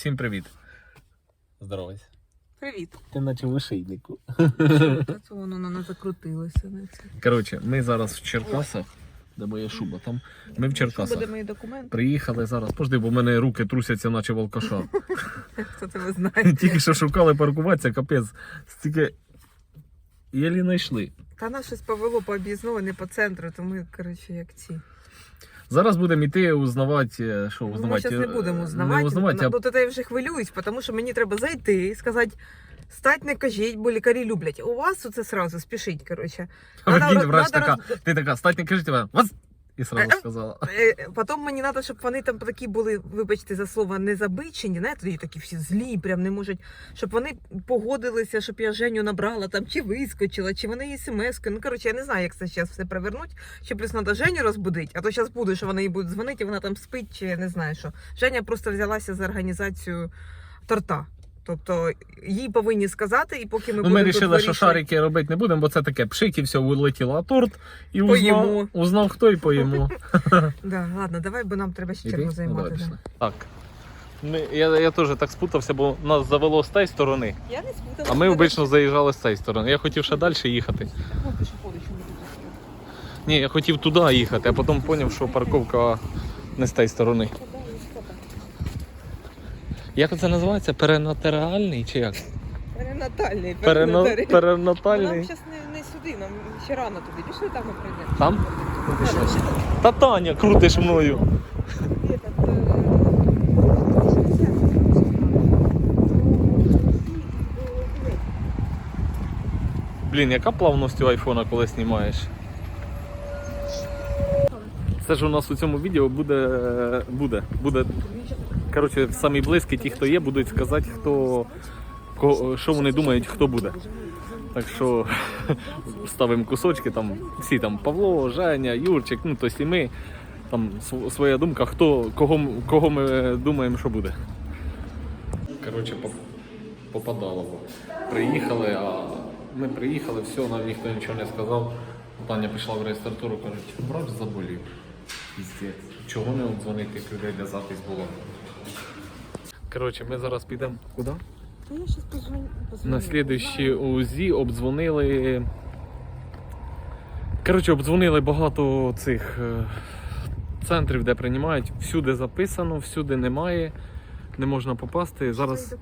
Всім привіт. Здоровайся. Привіт. Ти наче в вишийнику. Це воно не закрутилося на це. Коротше, ми зараз в Черкасах, де моя шуба. Там ми в Черкасах. буде мої документи? Приїхали зараз. Пожди, бо в мене руки трусяться, наче волкаша. Хто тебе знає? Тільки що шукали паркуватися, капець. Стільки. Єлі знайшли. Та нас щось повело по об'їзну, а не по центру, то ми, коротше, як ці. Зараз будемо йти узнавати, е, що Ну, ми узнавати. зараз не будемо будемо Не узнавати. узнавати, а Ну, то я вже хвилююсь, тому що мені треба зайти і сказати, стать не кажіть, бо лікарі люблять. У вас це сразу спішіть, коротше. Прикинь, Надо- врач надо така, роз- ти така, стать не кажіть, вас! І сразу сказала. Е, Потім мені треба, щоб вони там такі були, вибачте за слово, не забичені, знаєте, тоді такі всі злі, прям не можуть, щоб вони погодилися, щоб я Женю набрала там, чи вискочила, чи вони їй смс Ну, коротше, я не знаю, як це зараз все провернуть. Ще плюс треба Женю розбудити, а то зараз буде, що вони їй будуть дзвонити, і вона там спить, чи я не знаю що. Женя просто взялася за організацію торта. Тобто їй повинні сказати, і поки ми Ну, будемо ми тут вирішили, що шарики робити не будемо, бо це таке пшик і все, улетіло. А торт і узнав, узнав хто і поїмо. Да, ладно, давай, бо нам треба ще чергу займати. Так. Ми, я, я теж так спутався, бо нас завело з тієї сторони, Я не спутала. а ми обично заїжджали з цієї сторони. Я хотів ще далі їхати. Ні, я хотів туди їхати, а потім зрозумів, що парковка не з тієї сторони. Як це називається? Перенатеріальний чи як? Перинатальний. Перено... перинатальний. Нам Перенатальний. зараз не, не сюди, нам ще рано туди. Пішли там ми прийдемо. Там? Та Таня, крутиш мною. Блін, яка плавність у айфона, коли знімаєш? Це ж у нас у цьому відео буде. буде, буде. Коротше, самі близькі, ті, хто є, будуть сказати, хто, що вони думають, хто буде. Так що ставимо кусочки, там всі там Павло, Женя, Юрчик, ну тобто і ми. Там своя думка, хто, кого, кого ми думаємо, що буде. Коротше, попадало. Приїхали, а ми приїхали, все, нам ніхто нічого не сказав. Таня пішла в реєстратуру, кажуть, врач заболів. Піздець. Чого не обдзвонити тих людей, де запись була? Коротше, ми зараз підемо куди? Та я зараз позвоню. позвоню. На слідуючі УЗІ обдзвонили. Коротше, обдзвонили багато цих е, центрів, де приймають. Всюди записано, всюди немає, не можна попасти. Зараз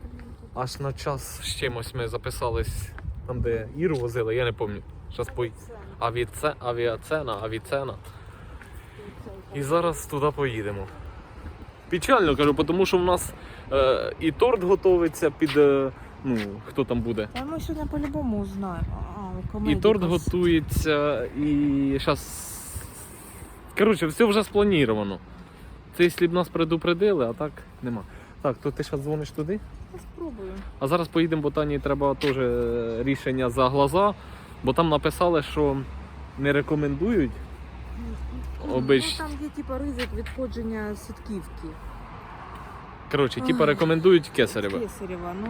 аж на час з чимось ми записались там, де Іру возили, я не пам'ятаю. Зараз по авіце... авіацена, авіцена. І зараз туди поїдемо. Печально кажу, тому що в нас е, і торт готується під. е, ну, хто там буде. Та ми сьогодні по-любому узнаємо. А, І торт якось. готується, і зараз. Коротше, все вже сплановано. Це якщо б нас предупредили, а так нема. Так, то ти зараз дзвониш туди? Я спробую. А зараз поїдемо, бо Тані треба теж рішення за глаза, бо там написали, що не рекомендують. Обич- Ну, там є типу ризик відходження сітківки. Коротше, типа рекомендують кесареве. Кесарєва. Ну,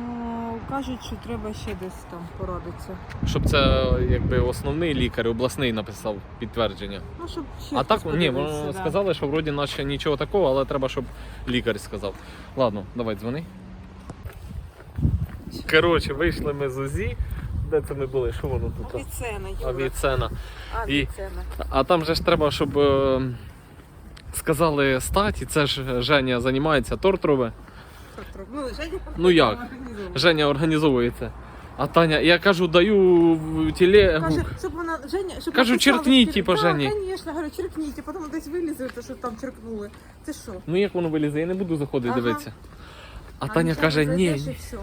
кажуть, що треба ще десь там порадитися. Щоб це якби основний лікар, обласний написав підтвердження. Ну, щоб ще А так ні, воно да. сказали, що вроді наче нічого такого, але треба, щоб лікар сказав. Ладно, давай дзвони. Коротше, вийшли ми з УЗІ. Де це ми були? Що воно тут? Авіцена, Юра. Авіцена. Авіцена. А там же ж треба, щоб е, сказали статі, це ж Женя займається торт робить. Ну, Женя Ну як? організовує. Женя організовується. А Таня, я кажу, даю в телегу. Каже, щоб вона Женя, щоб Кажу, написала черкніть, типа, да, Жені. Звісно, говорю, черкніть, і потім десь вилізе, то, що там черкнули. Це що? Ну як воно вилізе, я не буду заходити Ага. дивитися. А, Таня каже, ні, і ні. все.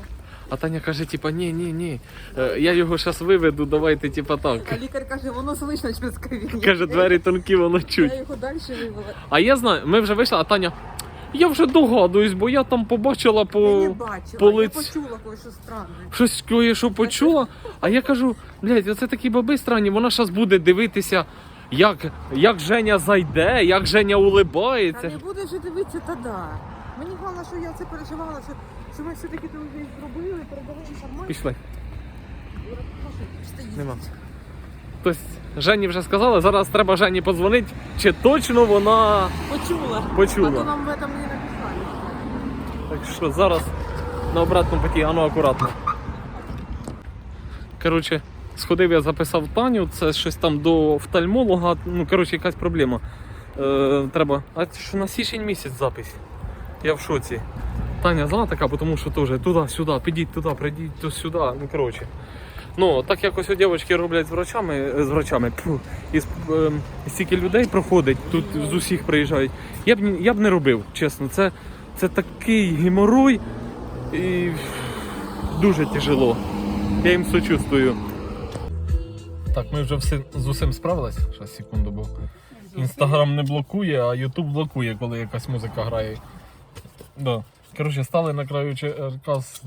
А Таня каже, типа, ні, ні, ні. Е, Я його зараз виведу, давайте, типа так. А лікар каже, воно слышно через кабінет. Каже, двері тонкі, воно чуть. Я його далі вивела. А я знаю, ми вже вийшли, а Таня. Я вже догадуюсь, бо я там побачила Я не по. бачила, по я почула кое-що странне. Щось кое-що почула. А я кажу, блядь, оце такі баби странні, вона зараз буде дивитися, як, як Женя зайде, як Женя Та улибається. не буде вже дивитися, та да. Мені головне, що я це переживала, що, що ми все-таки це вже зробили, передали інформацію. Пішли. Нема. Тобто Жені вже сказали, зараз треба Жені подзвонити, чи точно вона Почула. Почула. А то нам в этом не написали. Так що зараз на обратному путі, а ну акуратно. Коротше, сходив я записав Таню, це щось там до офтальмолога, ну коротше, якась проблема. Е, треба. А це що на січень місяць запись. Я в шоці. Таня зла така, тому що теж туди-сюди, підіть туди, прийдіть то сюди. Ну коротше. Ну, так якось у дівчатки роблять з врачами, з врачами, пфу, і е, стільки людей проходить, тут з усіх приїжджають. Я б, я б не робив, чесно. Це, це такий геморой і дуже тяжело. Я їм сочувствую. Так, ми вже всі, з усім справились. Зараз секунду, бо інстаграм не блокує, а Ютуб блокує, коли якась музика грає. Да. Коротше, стали на краю Черкас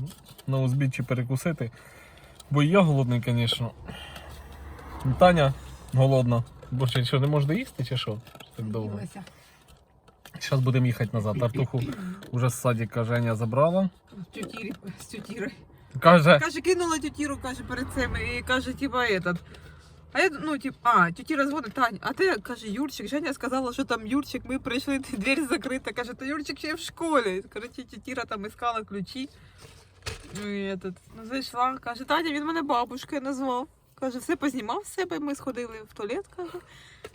на узбіччі перекусити. Бо я голодний, звісно. Таня голодна. Бо що, що не може доїсти чи що? Так довго. Зараз будемо їхати назад. Артуху вже з садика Женя забрала. Тютірі, з тютірою. Каже, Каже, кинула тютіру, каже, перед цим, і каже, типа, этот. А я, ну, тип, а, тютіра дзвонить, Тань, а ти, каже, Юрчик, Женя сказала, що там Юрчик, ми прийшли, двері закрита, каже, то Юрчик ще в школі. Короче, тютіра там искала ключі. Ну, і этот, ну, зайшла, каже, Таня, він мене бабушкою назвав. Каже, все познімав з себе, ми сходили в туалет, каже.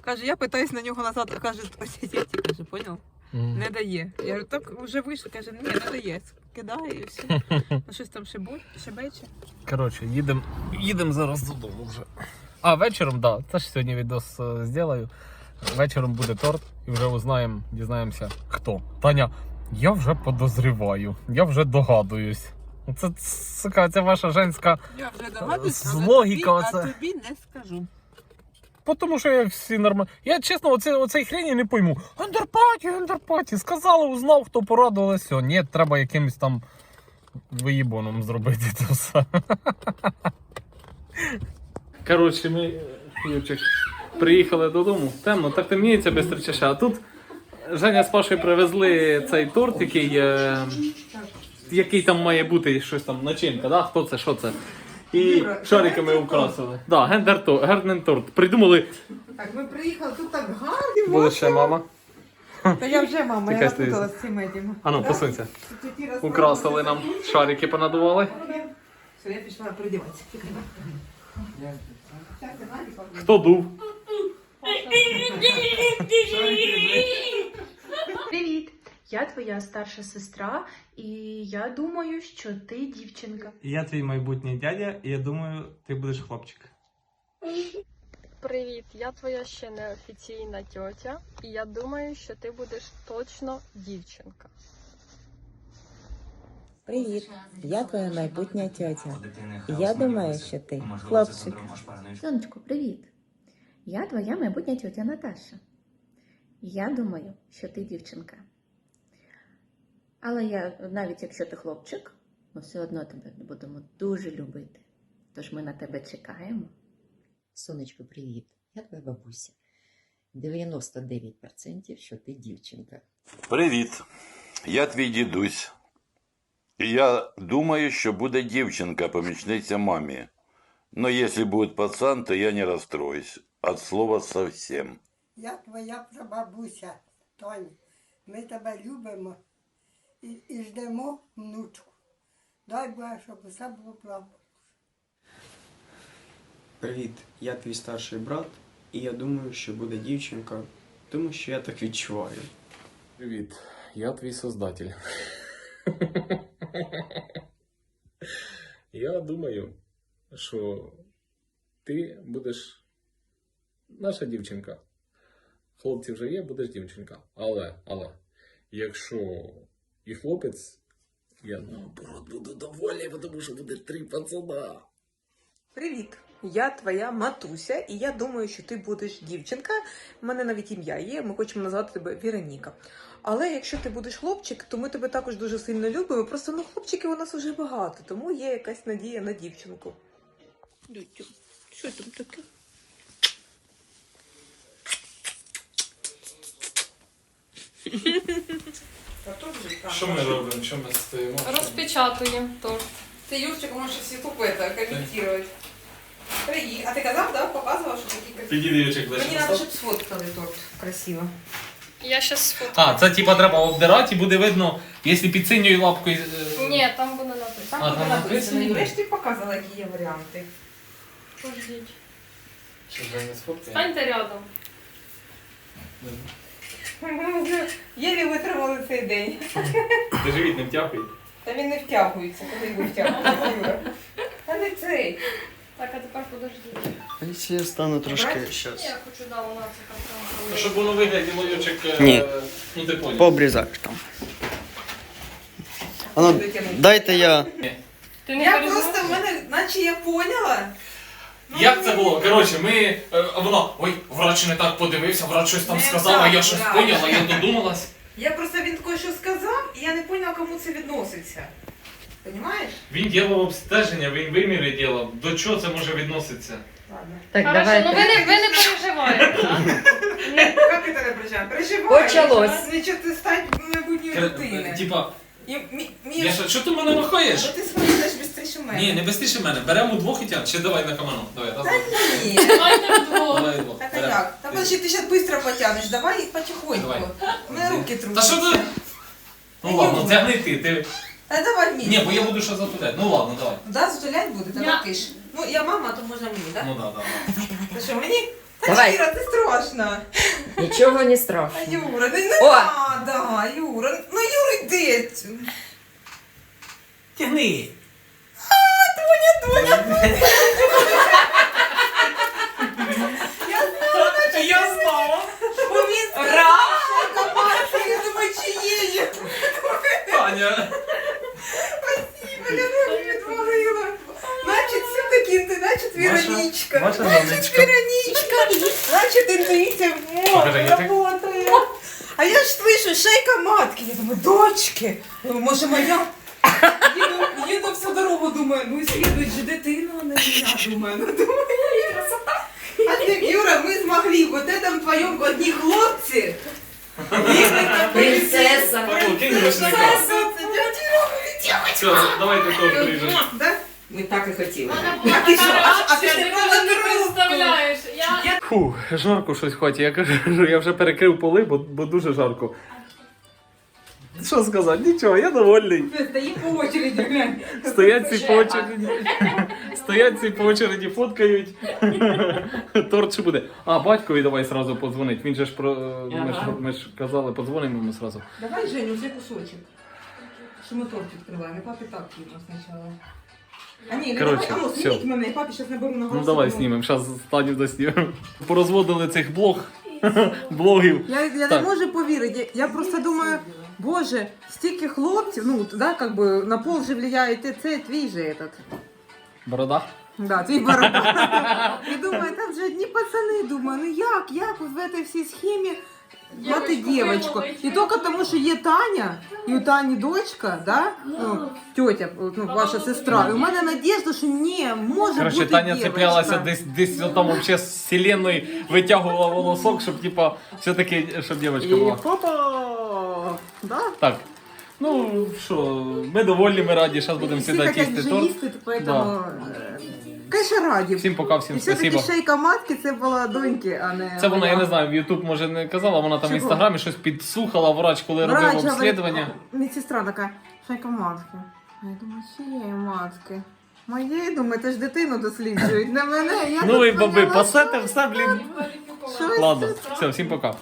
Каже, я питаюсь на нього назад, а каже, ось каже, поняв? Не дає. Я говорю, так вже вийшло, каже, ні, не дає. Кидає і все. Ну щось там шебу- шебече. коротше, їдемо їдем зараз додому вже. А, вечором, так, да, це ж сьогодні відос е, зроблю. Вечором буде торт і вже узнаємо, дізнаємося, хто. Таня, я вже подозріваю, я вже догадуюсь. Це, сука, це ваша женська Я вже догадуюсь, З але логіка тобі- а тобі не скажу. Тому що як всі нормально. Я чесно, оце, оцей хрені не пойму. Андерпаті, андерпаті. Сказали, узнав, хто порадували, все. Ні, треба якимось там виїбоном зробити це все. Коротше, ми, Юрчик, приїхали додому. Темно, так темніється без чаша. А тут Женя з Пашою привезли цей торт, який, е, який там має бути щось там, начинка, да? Хто це, що це? І шариками украсили. Да, гендер торт, гендер торт. Придумали Так, ми приїхали, тут так гарно. Була ще мама. Та я вже мама, я Яка стоїть? напутала з цим этим. А ну, посунься. Украсили нам, шарики понадували. Все, я пішла передіватися. Хто дув? Привіт! Я твоя старша сестра, і я думаю, що ти дівчинка. Я твій майбутній дядя, і я думаю, ти будеш хлопчик. Привіт, я твоя ще неофіційна тьотя, і я думаю, що ти будеш точно дівчинка. Привіт, я твоя майбутня тьотя. Я думаю, що ти хлопчик. Сонечко, привіт. Я твоя майбутня тьотя Наташа. Я думаю, що ти дівчинка. Але я, навіть якщо ти хлопчик, ми все одно тебе будемо дуже любити. Тож ми на тебе чекаємо. Сонечко, привіт. Я твоя бабуся. 99% що ти дівчинка. Привіт, я твій дідусь. Я думаю, що буде дівчинка, помічниця мамі. Но якщо буде пацан, то я не розстроюсь. От слова совсем. Я твоя прабабуся, Тоня. Ми тебе любимо і, і ждемо внучку. Дай Боже, щоб усе було правильно. Привіт, я твій старший брат, і я думаю, що буде дівчинка, тому що я так відчуваю. Привіт, я твій создатель. Я думаю, що ти будеш наша дівчинка. Хлопці вже є, будеш дівчинка. Але, але, якщо і хлопець, я наоборот буду доволі, тому що буде три пацана. Привіт! Я твоя матуся, і я думаю, що ти будеш дівчинка. У мене навіть ім'я є, ми хочемо назвати тебе Вероніка. Але якщо ти будеш хлопчик, то ми тебе також дуже сильно любимо. Просто ну хлопчиків у нас вже багато, тому є якась надія на дівчинку. Дютю, що там таке? Що ми робимо? Що ми стоїмо? Розпечатуємо торт. Це Юрчик може всі купити, коментувати. Привіт. А ти казав, да? Показував, що такі красиві? Підійди, Ючик, Мені треба, щоб сфоткали торт красиво. Я щас сфоткаю. А, це типа треба обдирати і буде видно, якщо під синьою лапкою. е, Ні, там буде написано. Там А, буде там написано. написано? І врешті показала, які є варіанти. Пождіть. Що вже не сфоткає? Станьте рядом. Єлі витримали цей день. Ти живіт не втягуй. Та він не втягується, коли його втягується. Юра. Та не цей. Так, а тепер подождіть. А якщо я стану трошки щас. Я хочу, да, у нас це там. Ну, щоб воно вигляділо, Юрчик, е, Ні. ну ти поняв. Пообрізаєш там. А ну, дайте я. Ти не Я просто в мене, наче я поняла. Ну, Як це було? Коротше, ми. е, а Воно, ой, врач не так подивився, врач щось там Не сказав, а так, я щось да. поняла, я додумалась. Я просто він таке що сказав, і я не поняла, кому це відноситься. Понімаєш? Він ділав обстеження, він виміри ділав. До чого це може відноситися? Ладно. Так, Хорошо, ну ви не, ви не переживаєте. Як ти не переживаєш? Переживаєш. Почалось. Нічого ти стать майбутньої дитини. Типа, І мі- я що, чого ти мене махаєш? ти сходиш швидше мене? Ні, не безстіше мене. Беремо двох і тягнемо. Ще давай на каману. Давай, раз, два. Ні. Давайте вдвох. Давай двох. Так а Беремо. як? Та подожди, ти зараз швидко потягнеш, давай потихоньку. Давай. У мене руки Та трусяться. що ти? Ну ладно, тягни ти. ти... Та давай вместе. Ні, бо я буду що затуляти. Ну ладно, давай. Да, затулять буде, Я- давай ж. Ну, я мама, то можна мені, так? Ну да, да. Та що, мені? Та Давай. Іра, ти страшно. Нічого не А страшно. Юра, не, не О! надо, Юра. Ну, Юра, йди. Тягни. Я знала. Бо він команда, я думаю, чи є я. Таня. Мене руки відвалила. Значить, все-таки ти, значить, Віронічка. Ваша Значить, Вероничка. Віронічка. Значить, інтуїція Покажи, язик. работає. А я ж слышу, шейка матки. Я думаю, дочки. Думаю, може моя? Їду, їду всю дорогу, думаю, ну і слідують же дитину, а не я, думаю. Ну, думаю, красота. А ти, Юра, ми змогли. Вот это вдвоем одні хлопці. Бігли там, Принцеса. Кинь рушника. Все, давайте теж ріжемо. Да? Ми так і хотіли. А ти що, а, а ти ж не представляєш. Я... Фу, жарко щось в. Я кажу, я вже перекрив поли, бо, бо дуже жарко. Що сказати? Нічого, я довольний. Стоїть по очереді, глянь. Стоять ці по очереді. Стоять ці по очереді, фоткають. Торт що буде. А, батькові давай сразу подзвонить. Він же ж про. Ми ж, ми ж казали, подзвонимо йому сразу. Давай, Женю, вже кусочок. Що ми торт відкриваємо. Папі так їмо спочатку. А ні, не Коротше, давай, ну, зніміть мене, папі зараз наберу на Ну давай знімемо, зараз станів доснімемо. Порозводили цих блог. Блогів. Я, я не Так. можу повірити. Я, я просто думаю, боже, стільки хлопців, ну, да, как бы на пол же влияє те- це твій же этот. Борода. Да, твій барабан. І думаю, там же одні пацани, думаю, ну як, як в цій всій схемі мати вимовити. І тільки тому, що є Таня, і у Тані дочка, да? ну, тьотя, ну, ваша сестра. І у мене надіжда, що ні, може Короче, бути Таня дівочка. цеплялася десь десь там вообще з вселенної витягувала волосок, щоб типа все-таки, щоб дівчинка І була. хопа! Да? Так. Ну що, ми довольні, ми раді, зараз будемо сідати їсти вже торт. їсти, поэтому... е, Конечно, раді. Всім пока, всім І все-таки спасибо. шейка матки це була доньки, а не Це вона, я не знаю, в Ютуб може не казала, вона там в Чого? інстаграмі щось підслухала, врач, коли робив обслідування. Медсестра така, шейка матки. А я думаю, чиєї матки? Моєї, думаю, це ж дитину досліджують. Не мене, я Ну тут і баби, поняла, пасете все, блін. що- Ладно, все, всім пока.